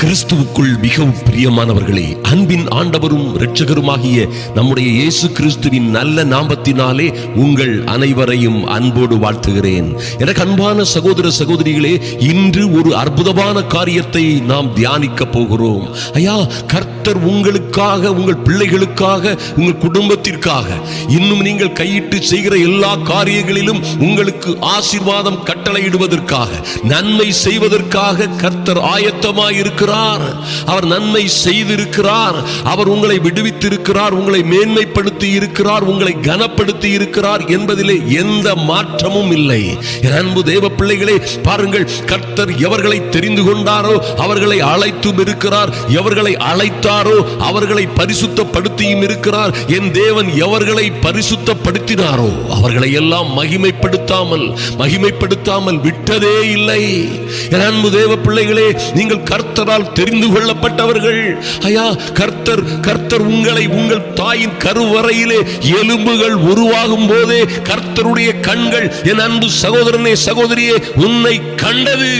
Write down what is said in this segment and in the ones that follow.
கிறிஸ்துவுக்குள் மிகவும் பிரியமானவர்களே அன்பின் ஆண்டவரும் இரட்சகருமாகிய நம்முடைய இயேசு கிறிஸ்துவின் நல்ல நாமத்தினாலே உங்கள் அனைவரையும் அன்போடு வாழ்த்துகிறேன். எனக்கு அன்பான சகோதர சகோதரிகளே இன்று ஒரு அற்புதமான காரியத்தை நாம் தியானிக்க போகிறோம். ஐயா கர்த்தர் உங்களுக்காக உங்கள் பிள்ளைகளுக்காக உங்கள் குடும்பத்திற்காக இன்னும் நீங்கள் கையிட்டு செய்கிற எல்லா காரியங்களிலும் உங்களுக்கு ஆசீர்வாதம் கட்டளையிடுவதற்காக நன்மை செய்வதற்காக கர்த்தர் ஆயத்தமாயிருக்க இருக்கிறார். அவர் நன்மை செய்திருக்கிறார். அவர் உங்களை விடுவித்திருக்கிறார். உங்களை மேன்மை மேன்மைப்படுத்தி இருக்கிறார் உங்களை கனப்படுத்தி இருக்கிறார் என்பதிலே எந்த மாற்றமும் இல்லை. என் அன்பு தேவ பிள்ளைகளே பாருங்கள் கர்த்தர் எவர்களை தெரிந்து கொண்டாரோ அவர்களை அழைத்தும் இருக்கிறார். எவர்களை அழைத்தாரோ அவர்களை பரிசுத்தப்படுத்தியும் இருக்கிறார். என் தேவன் எவர்களை பரிசுத்தப்படுத்தினாரோ அவர்களை எல்லாம் மகிமைப்படுத்தாமல் மகிமைப்படுத்தாமல் விட்டதே இல்லை. என் அன்பு தேவ பிள்ளைகளே நீங்கள் கர்த்தரால் தெரிந்து கொள்ளப்பட்டவர்கள். ஐயா கர்த்தர் கர்த்தர் உங்களை உங்கள் தாயின் கரு கருவறையிலே எலும்புகள் உருவாகும் போதே கர்த்தருடைய கண்கள் என் அன்பு சகோதரனே சகோதரியே உன்னை கண்டது.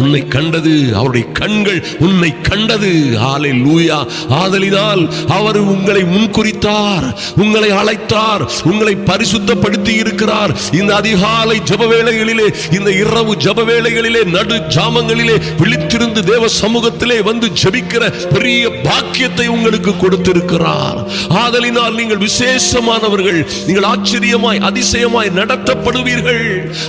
உன்னை கண்டது அவருடைய கண்கள் உன்னை கண்டது. ஆலை லூயா ஆதலினால் அவர் உங்களை முன்குறித்தார் உங்களை அழைத்தார் உங்களை பரிசுத்தப்படுத்தி இருக்கிறார் இந்த அதிகாலை ஜப வேளைகளிலே இந்த இரவு ஜப வேளைகளிலே நடு ஜாமங்களிலே விழித்திருந்து தேவ சமூகத்திலே வந்து ஜபிக்கிற பெரிய பாக்கியத்தை உங்களுக்கு கொடுத்திருக்கிறார். ஆதலினால் நீ நீங்கள் விசேஷமானவர்கள். நீங்கள் ஆச்சரியமாய் அதிசயமாய் நடத்தப்படுவீர்கள்.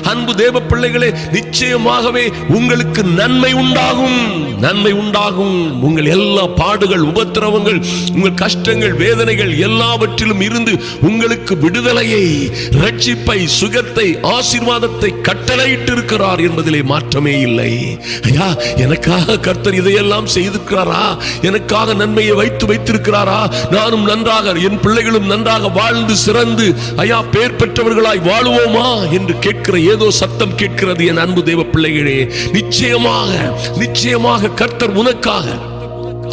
அன்பு தேவ பிள்ளைகளே நிச்சயமாகவே உங்களுக்கு நன்மை உண்டாகும். நன்மை உண்டாகும். உங்கள் எல்லா பாடுகள் உபத்திரவங்கள் உங்கள் கஷ்டங்கள் வேதனைகள் எல்லாவற்றிலும் இருந்து உங்களுக்கு விடுதலையை ரட்சிப்பை சுகத்தை ஆசீர்வாதத்தை கட்டளையிட்டு இருக்கிறார் என்பதிலே மாற்றமே இல்லை. ஐயா எனக்காக கர்த்தர் இதையெல்லாம் செய்திருக்கிறாரா? எனக்காக நன்மையை வைத்து வைத்திருக்கிறாரா? நானும் நன்றாக என் பிள்ளை பிள்ளைகளும் நன்றாக வாழ்ந்து சிறந்து ஐயா பேர் பெற்றவர்களாய் வாழுவோமா என்று கேட்கிற ஏதோ சத்தம் கேட்கிறது என் அன்பு தேவ பிள்ளைகளே. நிச்சயமாக நிச்சயமாக கர்த்தர் உனக்காக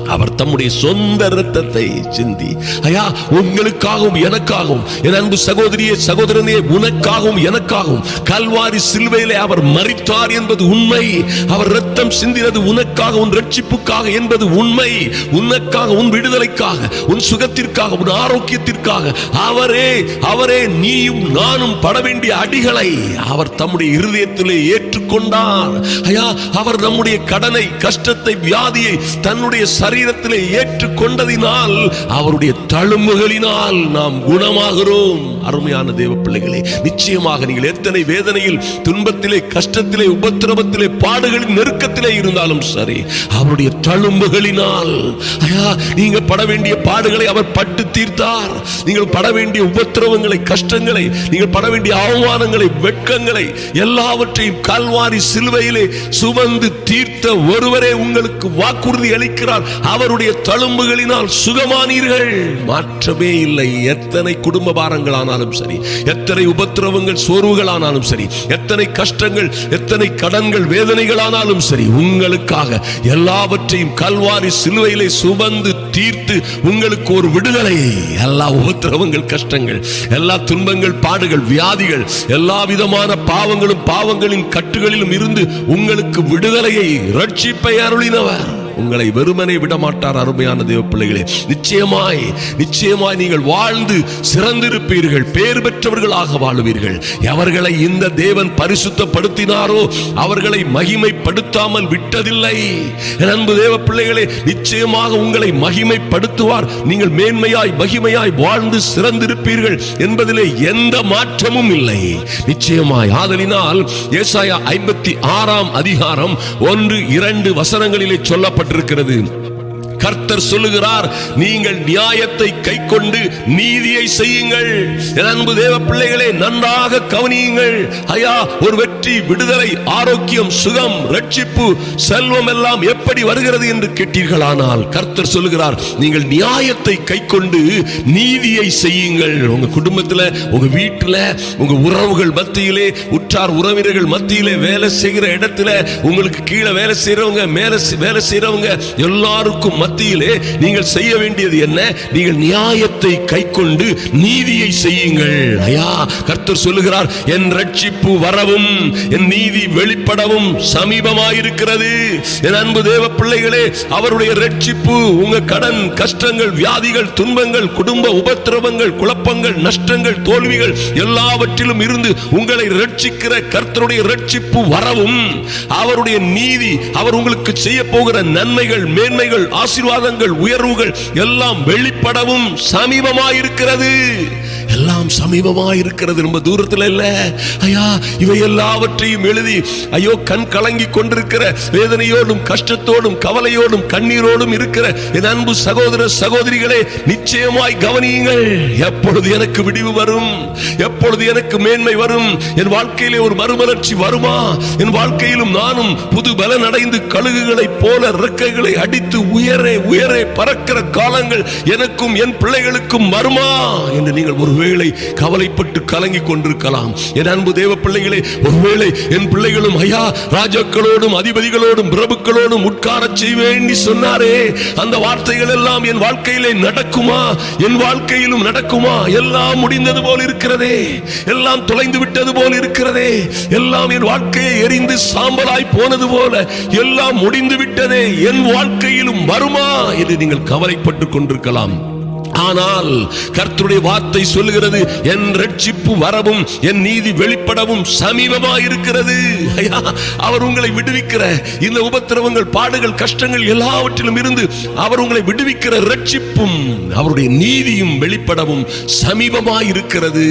அவர் தம்முடைய சொந்த ரத்தத்தை சிந்தி. ஐயா உங்களுக்காகவும் எனக்காகவும் என் அன்பு சகோதரியே சகோதரனே உனக்காகவும் எனக்காகவும் கல்வாரி சிலுவையிலே அவர் மறித்தார் என்பது உண்மை. அவர் ரத்தம் சிந்தினது உனக்காக உன் ரட்சிப்புக்காக என்பது உண்மை. உனக்காக உன் விடுதலைக்காக உன் சுகத்திற்காக உன் ஆரோக்கியத்திற்காக. அவரே அவரே நீயும் நானும் பட வேண்டிய அடிகளை அவர் தம்முடைய இருதயத்திலே ஏற்றுக்கொண்டார். ஐயா அவர் நம்முடைய கடனை கஷ்டத்தை வியாதியை தன்னுடைய சரீரத்திலே ஏற்றுக்கொண்டதினால் அவருடைய தழும்புகளினால் நாம் குணமாகிறோம். அருமையான தேவ பிள்ளைகளே நிச்சயமாக நீங்கள் எத்தனை வேதனையில் துன்பத்திலே கஷ்டத்திலே உபத்திரவத்திலே பாடுகளின் நெருக்கத்திலே இருந்தாலும் சரி அவருடைய தழும்புகளினால் ஐயா நீங்க பட வேண்டிய பாடுகளை அவர் பட்டு தீர்த்தார். நீங்கள் பட வேண்டிய உபத்திரவங்களை கஷ்டங்களை நீங்கள் பட வேண்டிய அவமானங்களை வெட்கங்களை எல்லாவற்றையும் கல்வாரி சிலுவையிலே சுமந்து தீர்த்த ஒருவரே உங்களுக்கு வாக்குறுதி அளிக்கிறார். அவருடைய தழும்புகளினால் சுகமானீர்கள். மாற்றமே இல்லை. எத்தனை குடும்ப பாரங்கள் ஆனாலும் சரி எத்தனை உபத்திரவங்கள் சோர்வுகள் சரி எத்தனை கஷ்டங்கள் எத்தனை கடன்கள் வேதனைகள் ஆனாலும் சரி உங்களுக்காக எல்லாவற்றையும் கல்வாரி சிலுவையிலே சுமந்து தீர்த்து உங்களுக்கு ஒரு விடுதலை. எல்லா உபத்திரவங்கள் கஷ்டங்கள் எல்லா துன்பங்கள் பாடுகள் வியாதிகள் எல்லா விதமான பாவங்களும் பாவங்களின் கட்டுகளிலும் இருந்து உங்களுக்கு விடுதலையை ரட்சிப்பை அருளினவர். உங்களை வெறுமனை விட மாட்டார் அருமையான தேவ பிள்ளைகளே நிச்சயமாய் நிச்சயமாய் நீங்கள் வாழ்ந்து சிறந்திருப்பீர்கள் பேர் பெற்றவர்களாக வாழுவீர்கள். எவர்களை இந்த தேவன் பரிசுத்தப்படுத்தினாரோ அவர்களை மகிமைப்படுத்தாமல் விட்டதில்லை. அன்பு தேவ பிள்ளைகளே நிச்சயமாக உங்களை மகிமைப்படுத்துவார். நீங்கள் மேன்மையாய் மகிமையாய் வாழ்ந்து சிறந்திருப்பீர்கள் என்பதிலே எந்த மாற்றமும் இல்லை. நிச்சயமாய் ஆதலினால் ஏசாயா ஐம்பத்தி ஆறாம் அதிகாரம் ஒன்று இரண்டு வசனங்களிலே சொல்லப்பட்ட சொல்லப்பட்டிருக்கிறது கர்த்தர் சொல்லுகிறார் நீங்கள் நியாயத்தை கை கொண்டு நீதியை செய்யுங்கள். அன்பு தேவ பிள்ளைகளே நன்றாக கவனியுங்கள். ஐயா ஒரு வெற்றி விடுதலை ஆரோக்கியம் சுகம் ரட்சிப்பு செல்வம் எல்லாம் எப்படி வருகிறது என்று கேட்டீர்களானால் கர்த்தர் சொல்லுகிறார் நீங்கள் நியாயத்தை கை கொண்டு நீதியை செய்யுங்கள். உங்க குடும்பத்தில் உங்க வீட்டில் உங்க உறவுகள் மத்தியிலே உற்றார் உறவினர்கள் மத்தியிலே வேலை செய்கிற இடத்துல உங்களுக்கு கீழே வேலை செய்யறவங்க மேல வேலை செய்யறவங்க எல்லாருக்கும் மத்தியிலே நீங்கள் செய்ய வேண்டியது என்ன? நீங்கள் நியாயத்தை கை கொண்டு நீதியை செய்யுங்கள். ஐயா கர்த்தர் சொல்லுகிறார் என் ரட்சிப்பு வரவும் என் நீதி வெளிப்படவும் சமீபமாயிருக்கிறது. என் அன்பு தேவ பிள்ளைகளே அவருடைய ரட்சிப்பு உங்க கடன் கஷ்டங்கள் வியாதிகள் துன்பங்கள் குடும்ப உபத்திரவங்கள் குழப்பங்கள் நஷ்டங்கள் தோல்விகள் எல்லாவற்றிலும் இருந்து உங்களை ரட்சிக்கிற கர்த்தருடைய ரட்சிப்பு வரவும் அவருடைய நீதி அவர் உங்களுக்கு செய்ய போகிற நன்மைகள் மேன்மைகள் ஆசீர்வாதங்கள் உயர்வுகள் எல்லாம் வெளிப்படவும் சமீபமாயிருக்கிறது. எல்லாம் சமீபமாயிருக்கிறது. ரொம்ப தூரத்தில் இல்லை. ஐயா இவை எல்லாவற்றையும் எழுதி ஐயோ கண் கலங்கி கொண்டிருக்கிற வேதனையோடும் கஷ்டத்தோடும் கவலையோடும் கண்ணீரோடும் இருக்கிற என் அன்பு சகோதர சகோதரிகளே நிச்சயமாய் கவனியுங்கள். எப்பொழுது எனக்கு விடிவு வரும்? எப்பொழுது எனக்கு மேன்மை வரும்? என் வாழ்க்கையிலே ஒரு மறுமலர்ச்சி வருமா? என் வாழ்க்கையிலும் நானும் புது பலன் அடைந்து கழுகுகளைப் போல இறக்கைகளை அடித்து உயர உயரே பறக்கிற காலங்கள் எனக்கும் என் பிள்ளைகளுக்கும் வருமா? என்று நீங்கள் ஒருவேளை கவலைப்பட்டு கலங்கி கொண்டிருக்கலாம். என் அன்பு தேவ பிள்ளைகளே ஒருவேளை என் பிள்ளைகளும் ஐயா ராஜாக்களோடும் அதிபதிகளோடும் பிரபுக்களோடும் உட்கார செய்வேன் சொன்னாரே. அந்த வார்த்தைகள் எல்லாம் என் வாழ்க்கையிலே நடக்குமா? என் வாழ்க்கையிலும் நடக்குமா? எல்லாம் முடிந்தது போல் இருக்கிறதே. எல்லாம் தொலைந்து விட்டது போல் இருக்கிறதே. எல்லாம் என் வாழ்க்கையை எரிந்து சாம்பலாய் போனது போல எல்லாம் முடிந்து விட்டதே. என் வாழ்க்கையிலும் வரும்? என்று நீங்கள் கவலைப்பட்டுக் கொண்டிருக்கலாம். ஆனால் கர்த்தருடைய வார்த்தை சொல்லுகிறது என் ரட்சிப்பு வரவும் என் நீதி வெளிப்படவும் சமீபமாயிருக்கிறது. அவர் உங்களை விடுவிக்கிற இந்த உபத்திரவங்கள் பாடுகள் கஷ்டங்கள் எல்லாவற்றிலும் இருந்து அவர் உங்களை விடுவிக்கிற ரட்சிப்பும் அவருடைய நீதியும் வெளிப்படவும் சமீபமாயிருக்கிறது.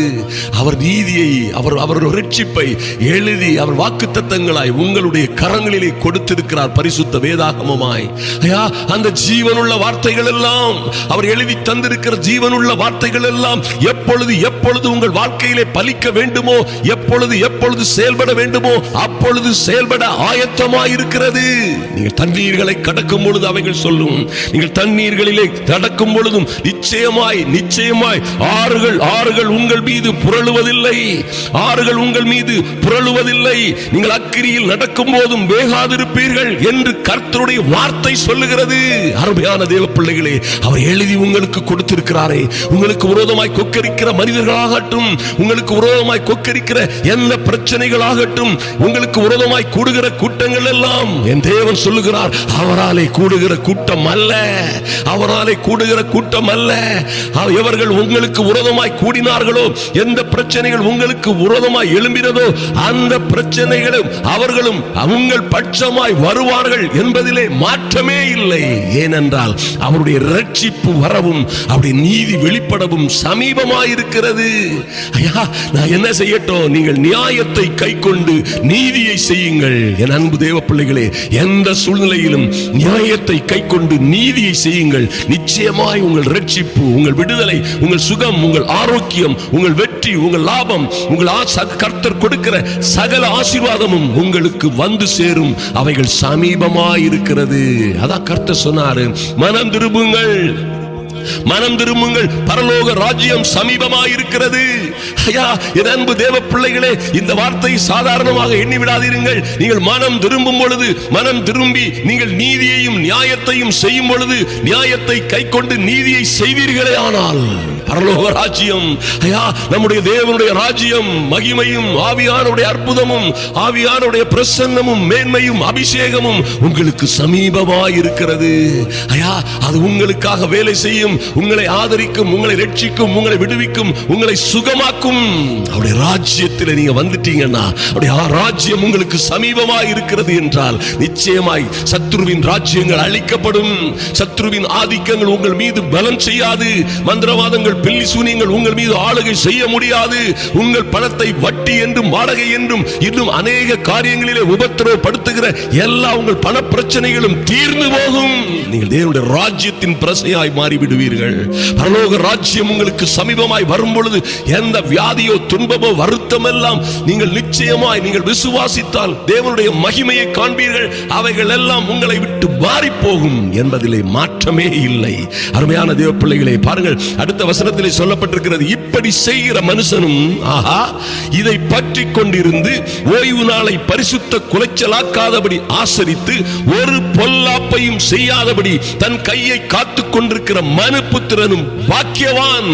அவர் நீதியை அவர் அவருடைய ரட்சிப்பை எழுதி அவர் வாக்குத்தத்தங்களாய் உங்களுடைய கரங்களிலே கொடுத்திருக்கிறார் பரிசுத்த வேதாகமமாய். ஐயா அந்த ஜீவனுள்ள வார்த்தைகள் எல்லாம் அவர் எழுதி இருக்கிற ஜீவனுள்ள வார்த்தைகள் எல்லாம் எப்பொழுது எப்பொழுது உங்கள் வாழ்க்கையிலே பலிக்க வேண்டுமோ எப்பொழுது எப்பொழுது செயல்பட வேண்டுமோ அப்பொழுது செயல்பட ஆயத்தமாய் இருக்கிறது நீங்கள் தண்ணீர்களை கடக்கும் பொழுது அவைகள் சொல்லும். நீங்கள் தண்ணீர்களிலே கடக்கும் பொழுதும் நிச்சயமாய் நிச்சயமாய் ஆறுகள் ஆறுகள் உங்கள் மீது புரளுவதில்லை. ஆறுகள் உங்கள் மீது புரளுவதில்லை. நீங்கள் அக்கிரியில் நடக்கும் போதும் வேகாதிருப்பீர்கள் என்று கர்த்தருடைய வார்த்தை சொல்லுகிறது. அருமையான தேவ பிள்ளைகளே அவர் எழுதி உங்களுக்கு கொடுத்திருக்கிறாரே உங்களுக்கு விரோதமாய் கொக்கரிக்கிற மனிதர்களாகட்டும் உங்களுக்கு விரோதமாய் கொக்கரிக்கிற எந்த பிரச்சனைகளாகட்டும் உங்களுக்கு விரோதமாய் கூடுகிற கூட்டங்கள் எல்லாம் என் தேவன் சொல்லுகிறார் அவராலே கூடுகிற கூட்டம் அல்ல. அவராலே கூடுகிற கூட்டம் அல்ல. அவ- எவர்கள் உங்களுக்கு விரோதமாய் கூடினார்களோ எந்த பிரச்சனைகள் உங்களுக்கு விரோதமாய் எழும்பினதோ அந்த பிரச்சனைகளும் அவர்களும் உங்கள் பட்சமாய் வருவார்கள் என்பதிலே மாற்றமே இல்லை. ஏனென்றால் அவருடைய ரட்சிப்பு வரவும் அவருடைய நீதி வெளிப்படவும் சமீபமாயிருக்கிறது. ஐயா நான் என்ன செய்யட்டும்? நீங்கள் நியாயத்தை கைக்கொண்டு நீதியை செய்யுங்கள். என் அன்பு தேவ பிள்ளைகளே எந்த சூழ்நிலையிலும் நியாயத்தை கைக்கொண்டு நீதியை செய்யுங்கள். நிச்சயமாய் உங்கள் ரட்சிப்பு உங்கள் விடுதலை உங்கள் சுகம் உங்கள் ஆரோக்கியம் உங்கள் வெற்றி உங்கள் லாபம் உங்கள் கர்த்தர் கொடுக்கிற சகல ஆசீர்வாதமும் உங்களுக்கு வந்து சேரும். அவைகள் சமீபமாயிருக்கிறது. அதான் கர்த்தர் சொன்னாரு மனம் திரும்புங்கள். மனம் திரும்புங்கள். பரலோக ராஜ்யம் சமீபமாயிருக்கிறது. ஐயா என் அன்பு தேவ பிள்ளைகளே இந்த வார்த்தை சாதாரணமாக எண்ணி விடாதீர்கள் நீங்கள் மனம் திரும்பும் பொழுது மனம் திரும்பி நீங்கள் நீதியையும் நியாயத்தையும் செய்யும் பொழுது நியாயத்தை கைக்கொண்டு நீதியை செய்வீர்களே ஆனால். பரலோக ராஜ்யம் ஐயா நம்முடைய தேவனுடைய ராஜ்யம் மகிமையும் ஆவியானுடைய அற்புதமும் ஆவியானுடைய பிரசன்னமும் மேன்மையும் அபிஷேகமும் உங்களுக்கு சமீபமாய் இருக்கிறது ஐயா அது உங்களுக்காக வேலை செய்யும் உங்களை ஆதரிக்கும் உங்களை ரட்சிக்கும் உங்களை விடுவிக்கும் உங்களை சுகமாக்கும். அவருடைய ராஜ்யத்தில் நீங்க வந்துட்டீங்கன்னா அவருடைய ராஜ்யம் உங்களுக்கு சமீபமாய் இருக்கிறது என்றால் நிச்சயமாய் சத்ருவின் ராஜ்யங்கள் அழிக்கப்படும். சத்ருவின் ஆதிக்கங்கள் உங்கள் மீது பலம் செய்யாது. மந்திரவாதங்கள் பில்லி சூனியங்கள் உங்கள் மீது ஆளுகை செய்ய முடியாது. உங்கள் பணத்தை வட்டி என்றும் வாடகை என்றும் இன்னும் அநேக காரியங்களிலே உபத்திரவப்படுத்துகிற எல்லா உங்கள் பண பிரச்சனைகளும் தீர்ந்து போகும். நீங்கள் தேவனுடைய ராஜ்யத்தின் பிரசையாய் மாறிவிடுவீர்கள். பரலோக ராஜ்யம் உங்களுக்கு சமீபமாய் வரும் பொழுது எந்த வியாதியோ துன்பமோ வருத்தம் எல்லாம் நீங்கள் நிச்சயமாய் நீங்கள் விசுவாசித்தால் தேவனுடைய மகிமையை காண்பீர்கள். அவைகள் எல்லாம் உங்களை விட்டு மாறி போகும் என்பதிலே மாற்றமே இல்லை. அருமையான தேவ பிள்ளைகளை பாருங்கள் அடுத்த வசனம் வசனத்தில் சொல்லப்பட்டிருக்கிறது. இப்படி செய்கிற மனுஷனும் ஆஹா இதை பற்றி கொண்டிருந்து ஓய்வு நாளை பரிசுத்த குலைச்சலாக்காதபடி ஆசரித்து ஒரு பொல்லாப்பையும் செய்யாதபடி தன் கையை காத்து கொண்டிருக்கிற மனுபுத்திரனும் பாக்கியவான்.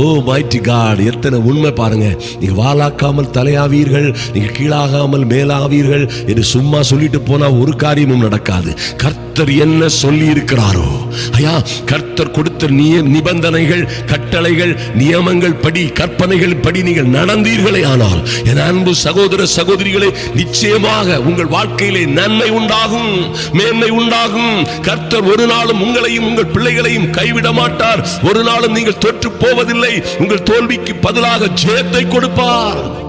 ஓ மைட்டி காட் எத்தனை உண்மை பாருங்க. நீங்க வாலாக்காமல் தலையாவீர்கள் நீங்க கீழாகாமல் மேலாவீர்கள் என்று சும்மா சொல்லிட்டு போனா ஒரு காரியமும் நடக்காது. கர்த்தர் என்ன சொல்லி இருக்கிறாரோ ஐயா கர்த்தர் கொடுத்த நிய- நிபந்தனைகள் கட்டளைகள் நியமங்கள் படி கற்பனைகள் படி நீங்கள் நடந்தீர்களே ஆனால் என் அன்பு சகோதர சகோதரிகளே நிச்சயமாக உங்கள் வாழ்க்கையிலே நன்மை உண்டாகும் மேன்மை உண்டாகும். கர்த்தர் ஒரு நாளும் உங்களையும் உங்கள் பிள்ளைகளையும் கைவிட மாட்டார். ஒரு நாளும் நீங்கள் தொற்று போவதில்லை. உங்கள் தோல்விக்கு பதிலாக ஜெயத்தை கொடுப்பார்.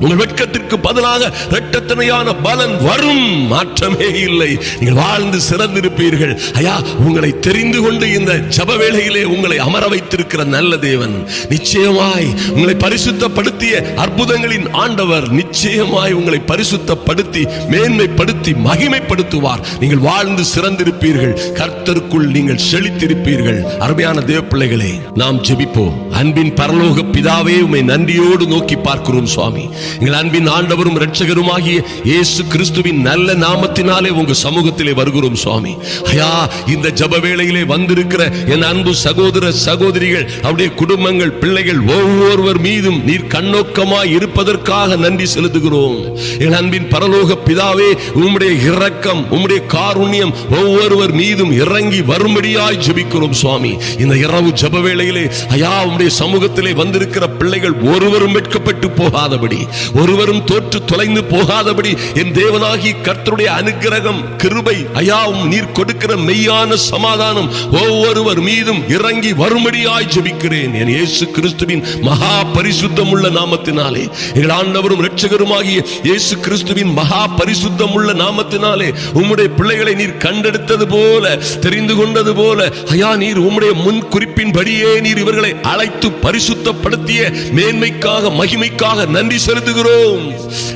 உங்கள் வெட்கத்திற்கு பதிலாக இரட்டத்தனையான பலன் வரும். மாற்றமே இல்லை. நீங்கள் வாழ்ந்து சிறந்திருப்பீர்கள். ஐயா உங்களை தெரிந்து கொண்டு இந்த ஜப வேளையிலே உங்களை அமர வைத்திருக்கிற நல்ல தேவன். நிச்சயமாய் உங்களை பரிசுத்தப்படுத்திய அற்புதங்களின் ஆண்டவர் நிச்சயமாய் உங்களை பரிசுத்தப்படுத்தி மேன்மைப்படுத்தி மகிமைப்படுத்துவார். நீங்கள் வாழ்ந்து சிறந்திருப்பீர்கள். கர்த்தருக்குள் நீங்கள் செழித்திருப்பீர்கள். அருமையான தேவ பிள்ளைகளே நாம் ஜெபிப்போம். அன்பின் பரலோக பிதாவே உண்மை நன்றியோடு நோக்கி பார்க்கிறோம் சுவாமி. எங்கள் அன்பின் ஆண்டவரும் இரட்சகருமாகிய இயேசு கிறிஸ்துவின் நல்ல நாமத்தினாலே உங்க சமூகத்திலே வருகிறோம் சுவாமி. ஐயா இந்த ஜப வேளையிலே வந்திருக்கிற என் அன்பு சகோதர சகோதரிகள் அவருடைய குடும்பங்கள் பிள்ளைகள் ஒவ்வொருவர் மீதும் நீர் கண்ணோக்கமாய் இருப்பதற்காக நன்றி செலுத்துகிறோம். என் அன்பின் பரலோக பிதாவே உம்முடைய இரக்கம் உம்முடைய காருண்யம் ஒவ்வொருவர் மீதும் இறங்கி வரும்படியாய் ஜெபிக்கிறோம் சுவாமி. இந்த இரவு ஜப வேளையிலே ஐயா உம்முடைய சமூகத்திலே வந்திருக்கிற பிள்ளைகள் ஒருவரும் வெட்கப்பட்டு போகாதபடி ஒருவரும் தோற்று தொலைந்து போகாதபடி என் தேவனாகி கர்த்தருடைய அனுகிரகம் கிருபை அயாவும் நீர் கொடுக்கிற மெய்யான சமாதானம் ஒவ்வொருவர் மீதும் இறங்கி வரும்படியாய் ஜபிக்கிறேன். என் இயேசு கிறிஸ்துவின் மகா பரிசுத்தம் உள்ள நாமத்தினாலே எங்கள் ஆண்டவரும் இரட்சகருமாகிய இயேசு கிறிஸ்துவின் மகா பரிசுத்தம் உள்ள நாமத்தினாலே உம்முடைய பிள்ளைகளை நீர் கண்டெடுத்தது போல தெரிந்து கொண்டது போல ஐயா நீர் உம்முடைய முன் குறிப்பின்படியே நீர் இவர்களை அழைத்து பரிசுத்தப்படுத்திய மேன்மைக்காக மகிமைக்காக நன்றி செலுத்துகிறோம்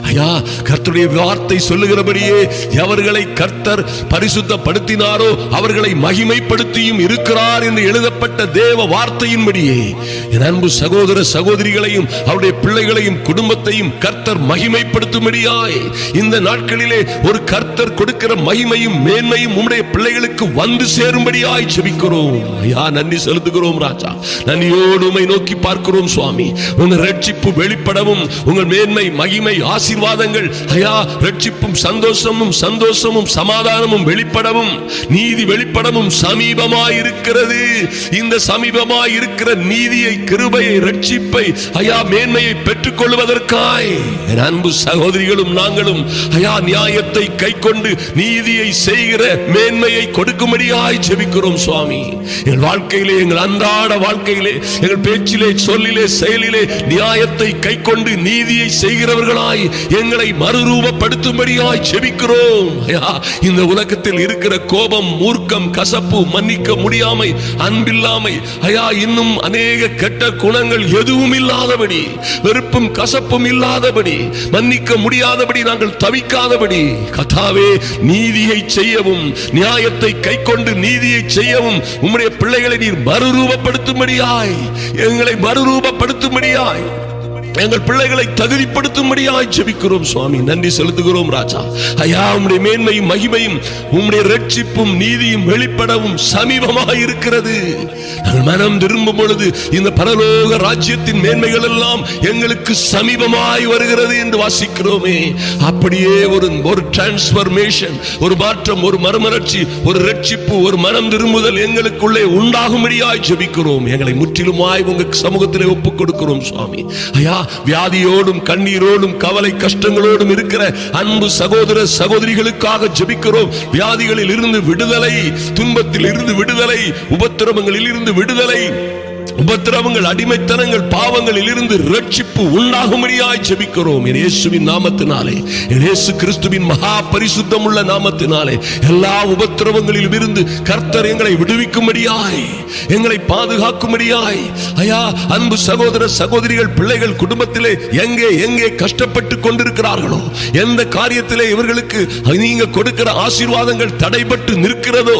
ஐயா கர்த்தருடைய வார்த்தை சொல்லுகிறபடியே எவர்களை கர்த்தர் பரிசுத்தப்படுத்தினாரோ அவர்களை மகிமைப்படுத்தியும் இருக்கிறார் என்று எழுதப்பட்ட தேவ வார்த்தையின்படியே. என் அன்பு சகோதர சகோதரிகளையும் அவருடைய பிள்ளைகளையும் குடும்பத்தையும் கர்த்தர் மகிமைப்படுத்தும்படியாய் இந்த நாட்களிலே ஒரு கர்த்தர் கொடுக்கிற மகிமையும் மேன்மையும் உம்முடைய பிள்ளைகளுக்கு வந்து சேரும்படியாய் ஜெபிக்கிறோம். ஐயா நன்றி செலுத்துகிறோம் ராஜா. நன்றியோடு உம்மை நோக்கி பார்க்கிறோம் சுவாமி. உங்கள் ரட்சிப்பு வெளிப்படவும் உங்கள் மேன்மை மகிமை ஆசீர்வாதங்கள். ஐயா ரட்சிப்பும் சந்தோஷமும் சந்தோஷமும் சமாதானமும் வெளிப்படவும் நீதி வெளிப்படவும் சமீபமாய் இருக்கிறது இந்த சமீபமாய் இருக்கிற நீதியை கிருபையை ரட்சிப்பை ஐயா மேன்மையை பெற்றுக் கொள்வதற்காய் என் அன்பு சகோதரிகளும் நாங்களும் ஐயா நியாயத்தை கை கொண்டு நீதியை செய்கிற மேன்மையை கொடுக்கும்படியாய் ஜெபிக்கிறோம் சுவாமி. எங்கள் வாழ்க்கையிலே எங்கள் அன்றாட வாழ்க்கையிலே எங்கள் பேச்சிலே சொல்லிலே செயலிலே நியாயத்தை கை கொண்டு நீதியை செய்கிறவர்களாய் எங்களை மறுரூபப்படுத்தும்படியாய் செபிக்கிறோம். இந்த உலகத்தில் இருக்கிற கோபம் மூர்க்கம் கசப்பு மன்னிக்க முடியாமை அன்பில்லாமை ஐயா இன்னும் அநேக கெட்ட குணங்கள் எதுவும் இல்லாதபடி வெறுப்பும் கசப்பும் இல்லாதபடி மன்னிக்க முடியாதபடி நாங்கள் தவிக்காதபடி கதாவே நீதியை செய்யவும் நியாயத்தை கை கொண்டு நீதியை செய்யவும் உம்முடைய பிள்ளைகளை நீர் மறுரூபப்படுத்தும்படியாய் எங்களை மறுரூபப்படுத்தும்படியாய் எங்கள் பிள்ளைகளை தகுதிப்படுத்தும்படியாய் ஜெபிக்கிறோம் சுவாமி. நன்றி செலுத்துகிறோம் ராஜா. ஐயா உம்முடைய மேன்மையும் மகிமையும் உம்முடைய ரட்சிப்பும் நீதியும் வெளிப்படவும் சமீபமாய் இருக்கிறது. நாங்கள் மனம் திரும்பும் பொழுது இந்த பரலோக ராஜ்யத்தின் மேன்மைகள் எல்லாம் எங்களுக்கு சமீபமாய் வருகிறது என்று வாசிக்கிறோமே. அப்படியே ஒரு ஒரு டிரான்ஸ்பர்மேஷன் ஒரு மாற்றம் ஒரு மறுமலர்ச்சி ஒரு ரட்சிப்பு ஒரு மனம் திரும்புதல் எங்களுக்குள்ளே உண்டாகும்படியாய் ஜெபிக்கிறோம். எங்களை முற்றிலுமாய் உங்க சமூகத்திலே ஒப்புக் கொடுக்கிறோம் சுவாமி. ஐயா வியாதியோடும் கண்ணீரோடும் கவலை கஷ்டங்களோடும் இருக்கிற அன்பு சகோதர சகோதரிகளுக்காக ஜெபிக்கிறோம். வியாதிகளில் இருந்து விடுதலை துன்பத்தில் இருந்து விடுதலை உபத்திரவங்களில் இருந்து விடுதலை. உபத்திரவங்கள் அடிமைத்தனங்கள் பாவங்களில் இருந்து ரட்சிப்பு உண்டாகும்படியாய் ஜெபிக்கிறோம். என் இயேசுவின் நாமத்தினாலே என் இயேசு கிறிஸ்துவின் மகா பரிசுத்தம் உள்ள நாமத்தினாலே எல்லா உபத்திரவங்களிலும் இருந்து கர்த்தர் எங்களை விடுவிக்கும்படியாய் எங்களை பாதுகாக்கும்படியாய். ஐயா அன்பு சகோதர சகோதரிகள் பிள்ளைகள் குடும்பத்திலே எங்கே எங்கே கஷ்டப்பட்டு கொண்டிருக்கிறார்களோ எந்த காரியத்திலே இவர்களுக்கு நீங்க கொடுக்கிற ஆசீர்வாதங்கள் தடைபட்டு நிற்கிறதோ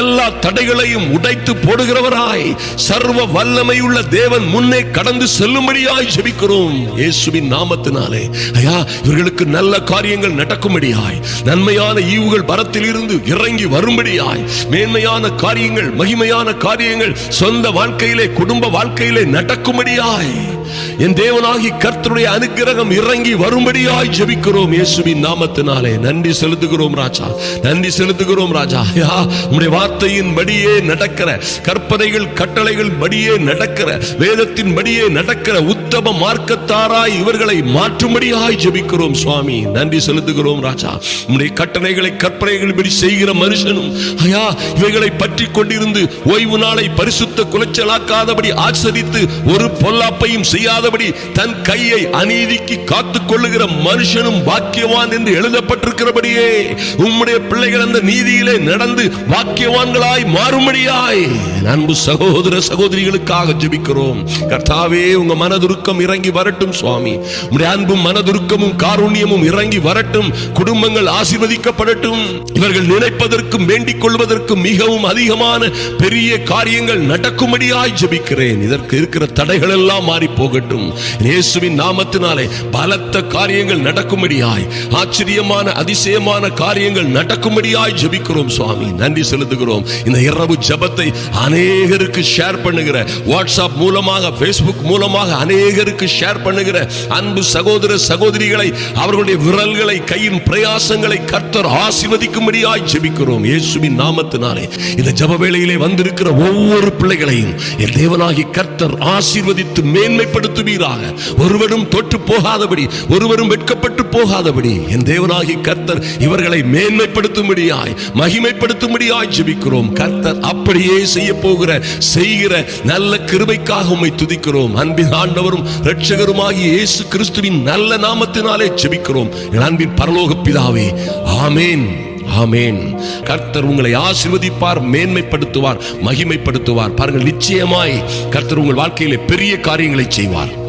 எல்லா தடைகளையும் உடைத்து போடுகிறவராய் சர்வ வல்ல வல்லமையுள்ள தேவன் முன்னே கடந்து செல்லும்படியாய் ஜெபிக்கிறோம். இயேசுவின் நாமத்தினாலே. ஐயா இவர்களுக்கு நல்ல காரியங்கள் நடக்கும்படியாய் நன்மையான ஈவுகள் பரத்தில் இருந்து இறங்கி வரும்படியாய் மேன்மையான காரியங்கள் மகிமையான காரியங்கள் சொந்த வாழ்க்கையிலே குடும்ப வாழ்க்கையிலே நடக்கும்படியாய். என் தேவனாகி கர்த்தருடைய அனுகிரகம் இறங்கி வரும்படியாய் ஜெபிக்கிறோம் இயேசுவின் நாமத்தினாலே. நன்றி செலுத்துகிறோம் ராஜா. நன்றி செலுத்துகிறோம் ராஜா. யா உம்முடைய வார்த்தையின் படியே நடக்கிற கற்பனைகள் கட்டளைகள் படியே நடக்கிற வேதத்தின் படியே நடக்கிற உத்தம மார்க்கத்தாராய் இவர்களை மாற்றும்படியாய் ஜெபிக்கிறோம் சுவாமி. நன்றி செலுத்துகிறோம் ராஜா. உம்முடைய கட்டளைகளை கற்பனைகள் படி செய்கிற மனுஷனும் ஐயா இவைகளை பற்றி கொண்டிருந்து ஓய்வு நாளை பரிசுத்த குலைச்சலாக்காதபடி ஆச்சரித்து ஒரு பொல்லாப்பையும் செய்யாதபடி தன் கையை அநீதிக்கு காத்துக் கொள்ளுகிற மனுஷனும் பாக்கியவான் என்று எழுதப்பட்டிருக்கிறபடியே உம்முடைய பிள்ளைகள் அந்த நீதியிலே நடந்து பாக்கியவான்களாய் மாறும்படியாய் அன்பு சகோதர சகோதரிகளுக்காக ஜெபிக்கிறோம். கர்த்தாவே உங்க மனதுருக்கம் இறங்கி வரட்டும் சுவாமி. உடைய அன்பும் மனதுருக்கமும் காருண்யமும் இறங்கி வரட்டும். குடும்பங்கள் ஆசீர்வதிக்கப்படட்டும். இவர்கள் நினைப்பதற்கும் வேண்டிக் கொள்வதற்கும் மிகவும் அதிகமான பெரிய காரியங்கள் நடக்கும்படியாய் ஜெபிக்கிறேன். இதற்கு இருக்கிற தடைகள் எல்லாம் மாறி போகட்டும். இயேசுவின் நாமத்தினாலே பலத்த காரியங்கள் நடக்கும்படியாய் ஆச்சரியமான அதிசயமான காரியங்கள் நடக்கும்படியாய் ஜபிக்கிறோம் சுவாமி. நன்றி செலுத்துகிறோம். இந்த இரவு ஜபத்தை அநேகருக்கு ஷேர் பண்ணுகிற வாட்ஸ்அப் மூலமாக ஃபேஸ்புக் மூலமாக அநேகருக்கு ஷேர் பண்ணுகிற அன்பு சகோதர சகோதரிகளை அவர்களுடைய விரல்களை கையின் பிரயாசங்களை கர்த்தர் ஆசிர்வதிக்கும்படியாய் ஜபிக்கிறோம். இயேசுவின் நாமத்தினாலே இந்த ஜப வேளையிலே வந்திருக்கிற ஒவ்வொரு பிள்ளைகளையும் என் தேவனாகி கர்த்தர் ஆசீர்வதித்து மேன்மை மேன்மைப்படுத்துவீராக ஒருவரும் தொற்று போகாதபடி ஒருவரும் வெட்கப்பட்டு போகாதபடி. என் தேவனாகி கர்த்தர் இவர்களை மேன்மைப்படுத்தும்படியாய் மகிமைப்படுத்தும்படியாய் ஜெபிக்கிறோம். கர்த்தர் அப்படியே செய்ய போகிற செய்கிற நல்ல கிருபைக்காக உம்மை துதிக்கிறோம். அன்பின் ஆண்டவரும் இரட்சகருமாகி இயேசு கிறிஸ்துவின் நல்ல நாமத்தினாலே ஜெபிக்கிறோம். என் அன்பின் பரலோக பிதாவே ஆமேன். ஆமேன். கர்த்தர் உங்களை ஆசிர்வதிப்பார் மேன்மைப்படுத்துவார் மகிமைப்படுத்துவார். பாருங்கள் நிச்சயமாய் கர்த்தர் உங்கள் வாழ்க்கையிலே பெரிய காரியங்களை செய்வார்.